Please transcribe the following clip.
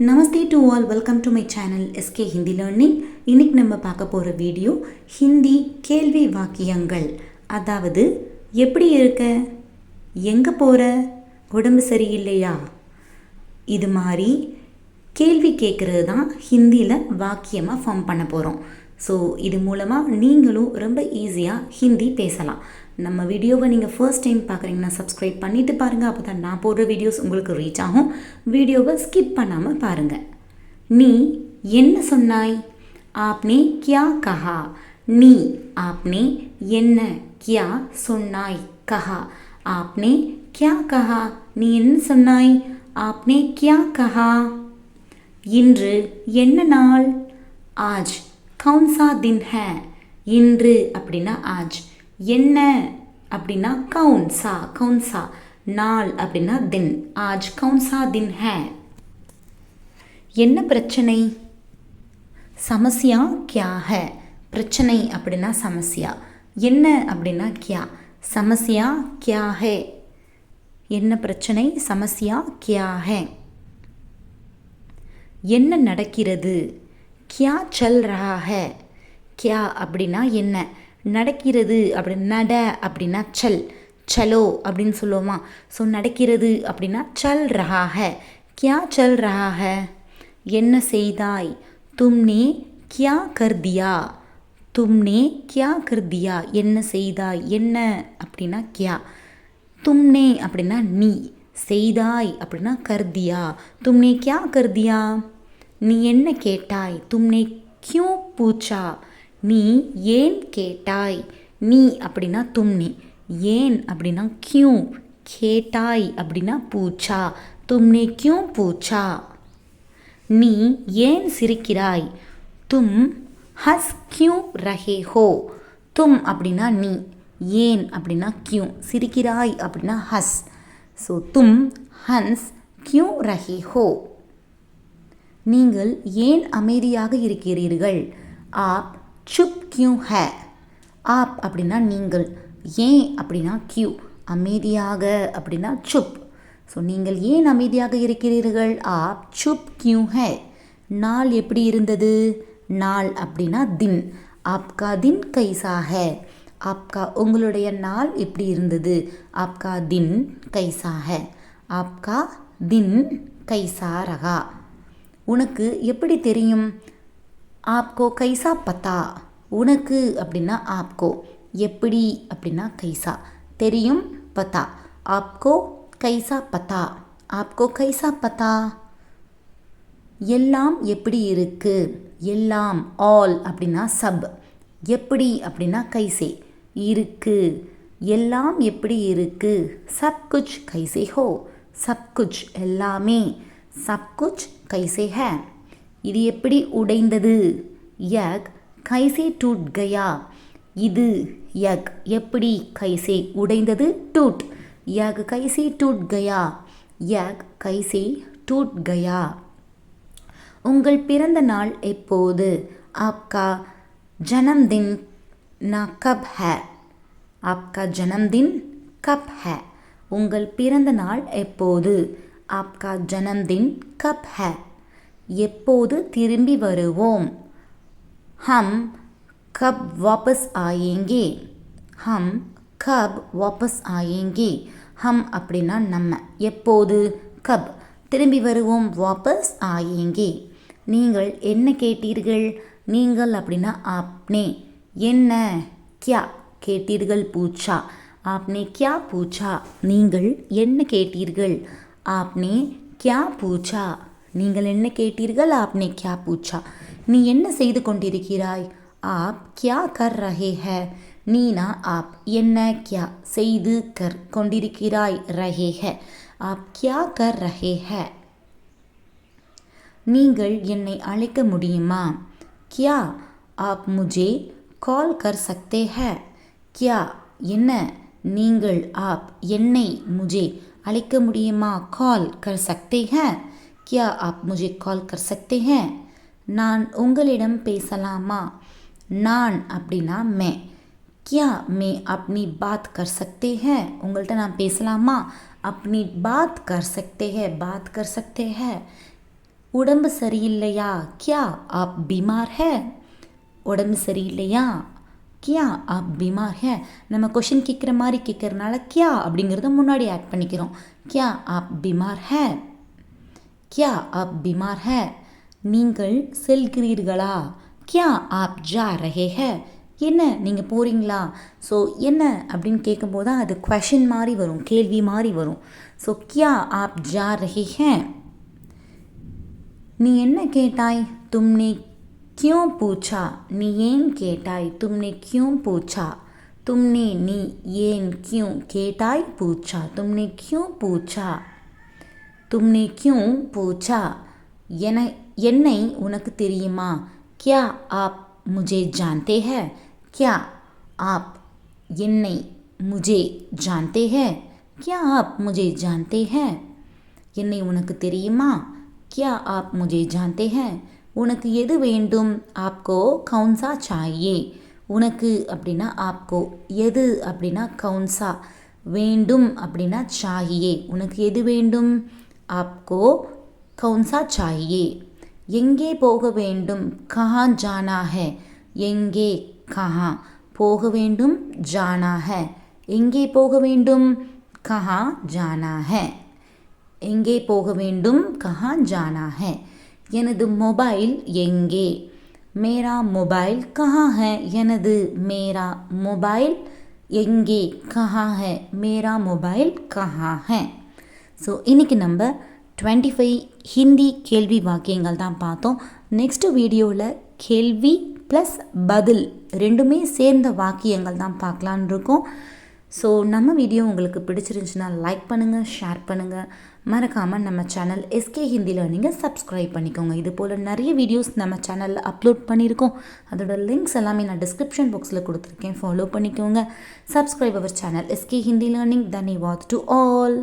Namaste to all welcome to my channel SK Hindi learning இன்னைக்கு நம்ம பார்க்க போகிற வீடியோ ஹிந்தி கேள்வி வாக்கியங்கள். அதாவது எப்படி இருக்க? எங்கே போகிற உடம்பு சரியில்லையா? இது மாதிரி கேள்வி கேட்குறது தான் ஹிந்தியில் வாக்கியமாக ஃபார்ம் பண்ண போகிறோம் ஸோ இது மூலமாக நீங்களும் ரொம்ப ஈஸியாக ஹிந்தி பேசலாம். நம்ம வீடியோவை நீங்கள் ஃபர்ஸ்ட் டைம் பார்க்குறீங்கன்னா சப்ஸ்கிரைப் பண்ணிவிட்டு பாருங்கள் அப்போ தான் நான் போடுற வீடியோஸ் உங்களுக்கு ரீச் ஆகும். வீடியோவை ஸ்கிப் பண்ணாமல் பாருங்கள் நீ என்ன சொன்னாய்? ஆப்னே கியா கஹா. நீ ஆப்னே என்ன கியா சொன்னாய்? கஹா. ஆப்னே கியா கஹா. நீ என்ன சொன்னாய்? ஆப்னே கியா கஹா. இன்று என்ன நாள்? ஆஜ் கவுன்சா தின் ஹே. இன்று அப்படின்னா ஆஜ். என்ன அப்படின்னா கவுன்சா கவுன்சா நாள் அப்படின்னா தின். ஆஜ் கவுன்சா தின் ஹே. என்ன பிரச்சனை? சமஸ்யா கியா ஹே. பிரச்சனை அப்படின்னா சமஸ்யா. என்ன அப்படின்னா கியா. சமஸ்யா கியா ஹே. என்ன பிரச்சனை? சமஸ்யா கியா ஹே. என்ன நடக்கிறது? கியா சல் ரஹா ஹே. கியா அப்படின்னா என்ன? நடக்கிறது அப்படி நட அப்படின்னா சல் சலோ அப்படின்னு சொல்லுவோமா. ஸோ நடக்கிறது அப்படின்னா சல் ரஹாக கியா சல் ரஹாக என்ன செய்தாய்? தும்னே கியா கர்தியா? தும்னே கியா கர்தியா? என்ன செய்தாய்? என்ன அப்படின்னா கியா. தும்னே அப்படின்னா நீ. செய்தாய் அப்படின்னா கர்தியா. தும்னே கியா கர்தியா? நீ என்ன கேட்டாய்? தும்னே கியூ பூச்சா? நீ ஏன் கேட்டாய்? நீ அப்படின்னா தும்னி ஏன் அப்படின்னா கியூ. கேட்டாய் அப்படின்னா பூச்சா. தும்னே கியூ பூச்சா. நீ ஏன் சிரிக்கிறாய்? தும் ஹஸ் கியூ ரஹே ஹோ. தும் அப்படின்னா நீ. ஏன் அப்படின்னா கியூ. சிரிக்கிறாய் அப்படின்னா ஹஸ். ஸோ தும் ஹன்ஸ் கியூ ரஹே ஹோ. நீங்கள் ஏன் அமைதியாக இருக்கிறீர்கள்? ஆப் சுப் கியூ ஹே. ஆப் அப்படின்னா நீங்கள். ஏன் அப்படின்னா கியூ. அமைதியாக அப்படின்னா சுப். ஸோ நீங்கள் ஏன் அமைதியாக இருக்கிறீர்கள்? ஆப் சுப் கியூ ஹே. நாள் எப்படி இருந்தது? நாள் அப்படின்னா தின். ஆப்கா தின் கைசா ஹே. ஆப்கா உங்களுடைய நாள் எப்படி இருந்தது? ஆப்கா தின் கைசா ஹே. ஆப்கா தின் கைசா ரகா. உனக்கு எப்படி தெரியும்? ஆப்கோ கைசா பத்தா? உனக்கு அப்படின்னா ஆப்கோ. எப்படி அப்படின்னா கைசா. தெரியும்? பத்தா. ஆப்கோ கைசா பத்தா. ஆப்கோ கைசா பத்தா? எல்லாம் எப்படி இருக்கு? எல்லாம் ஆல் அப்படின்னா சப். எப்படி அப்படின்னா கைசே. இருக்கு. எல்லாம் எப்படி இருக்கு? சப் குச் கைசே ஹோ. சப் குச் எல்லாமே. சப் குச் கைசே ஹே. இது எப்படி உடைந்தது? யக் கைசே டூட் கயா. இது யக் எப்படி கைசே உடைந்தது? டூட். யக் கைசே டூட் கயா. யக் கைசே டூட் கயா. உங்கள் பிறந்த நாள் எப்போது? ஆப்கா ஜனம்தின் நா கப் ஹே. ஆப்கா ஜனம்தின் கப் ஹே. உங்கள் பிறந்த நாள் எப்போது? ஆப்கா ஜனம்தின் கப் ஹே. எப்போது திரும்பி வருவோம்? ஹம் கப் வாபஸ் ஆயேங்கே. ஹம் கப் வாபஸ் ஆயேங்கே. ஹம் அப்படின்னா நம்ம. எப்போது? கப். திரும்பி வருவோம் வாபஸ் ஆயேங்கே. நீங்கள் என்ன கேட்டீர்கள்? நீங்கள் அப்படின்னா ஆப்னே. என்ன? கியா. கேட்டீர்கள் பூச்சா. ஆப்னே கியா பூச்சா. நீங்கள் என்ன கேட்டீர்கள்? ஆப்னே கியா பூச்சா. நீங்கள் என்ன கேட்டீர்கள்? ஆப்னே கியா பூச்சா. நீ என்ன செய்து கொண்டிருக்கிறாய்? ஆப் கியா கர் ரஹே ஹே. நீனா? ஆப் என்ன கியா செய்து கர் கொண்டிருக்கிறாய் ரஹே ஹ. ஆப் கியா கர் ரஹே ஹ. நீங்கள் என்னை அழைக்க முடியுமா? கியா ஆப் முஜே கால் கர் சக்தே ஹ. கியா என்ன? நீங்கள் ஆப் என்னை முஜே அழைக்க முடியுமா? கால் கர் சக்தே ஹ. கியா ஆப் முஜி கால் கர் சக்தே ஹேன். நான் உங்களிடம் பேசலாமா? நான் அப்படின்னா மே. கியா மே அப்னி பாத் கர் சக்தே ஹே. உங்கள்கிட்ட நான் பேசலாமா? அப்னி பாத் கர் சக்தே ஹே பாத் கர் சக்தே ஹே. உடம்பு சரியில்லையா? கியா ஆப் பிமார் ஹே. உடம்பு சரியில்லையா? கியா ஆப் பிமார் ஹே. நம்ம கொஷின் கேட்குற மாதிரி கேட்குறனால கியா அப்படிங்கிறத முன்னாடி ஆட் பண்ணிக்கிறோம். கியா ஆப் பிமார் ஹே. கியா ஆப் பிமார் ஹே நீங்கள் செல்கிறீர்களா கியா ஆப் ஜா ரஹே ஹே என்ன நீங்கள் போகிறீங்களா ஸோ என்ன அப்படின்னு கேட்கும்போது தான் அது கொஷின் மாதிரி வரும் கேள்வி மாதிரி வரும் ஸோ கியா ஆப் ஜா ரஹே ஹே நீ என்ன கேட்டாய் தும்னே क्यों पूछा நீ ஏன் கேட்டாய் तुमने क्यों पूछा तुमने நீ ஏன் क्यों கேட்டாய் पूछा तुमने क्यों पूछा தும்னே கியூ பூச்சா? என என்னை உனக்கு தெரியுமா? கியா ஆப் முஜே ஜான்தே ஹே? கியா ஆப் என்னை முஜே ஜான்தே ஹே? கியா ஆப் முஜே ஜான்தே ஹே? என்னை உனக்கு தெரியுமா? கியா ஆப் முஜே ஜான்தே ஹே? உனக்கு எது வேண்டும்? ஆப்கோ கவுன்சா சாயே உனக்கு அப்படின்னா ஆப்கோ. எது அப்படின்னா கவுன்சா. வேண்டும் அப்படின்னா சாயே உனக்கு எது வேண்டும்? ஆப்கோ கவுன்சா चाहिए? எங்கே போக வேண்டும் கஹா ஜானா ஹே எங்கே கஹா போக வேண்டும் ஜானா ஹே எங்கே போக வேண்டும் கஹா ஜானா ஹே எங்கே போக வேண்டும் கஹா ஜானா ஹே எனது மொபைல் எங்கே மேரா மொபைல் கஹா ஹே எனது மேரா மொபைல் எங்கே கஹா ஹே மேரா மொபைல் கஹா ஹே ஸோ இன்றைக்கி நம்ம டுவெண்ட்டி ஃபைவ் ஹிந்தி கேள்வி வாக்கியங்கள் தான் பார்த்தோம். நெக்ஸ்ட் வீடியோவில் கேள்வி ப்ளஸ் பதில் ரெண்டுமே சேர்ந்த வாக்கியங்கள் தான் பார்க்கலான் இருக்கோம். ஸோ நம்ம வீடியோ உங்களுக்கு பிடிச்சிருந்துச்சுன்னா லைக் பண்ணுங்கள் ஷேர் பண்ணுங்கள் மறக்காமல் நம்ம சேனல் எஸ்கே ஹிந்தியில் நீங்கள் சப்ஸ்கிரைப் பண்ணிக்கோங்க. இது போல் நிறைய வீடியோஸ் நம்ம சேனலில் அப்லோட் பண்ணியிருக்கோம். அதோட லிங்க்ஸ் எல்லாமே நான் டிஸ்கிரிப்ஷன் பாக்ஸில் கொடுத்துருக்கேன். ஃபாலோ பண்ணிக்கோங்க. Subscribe our channel SK Hindi learning தன்யவாத் to all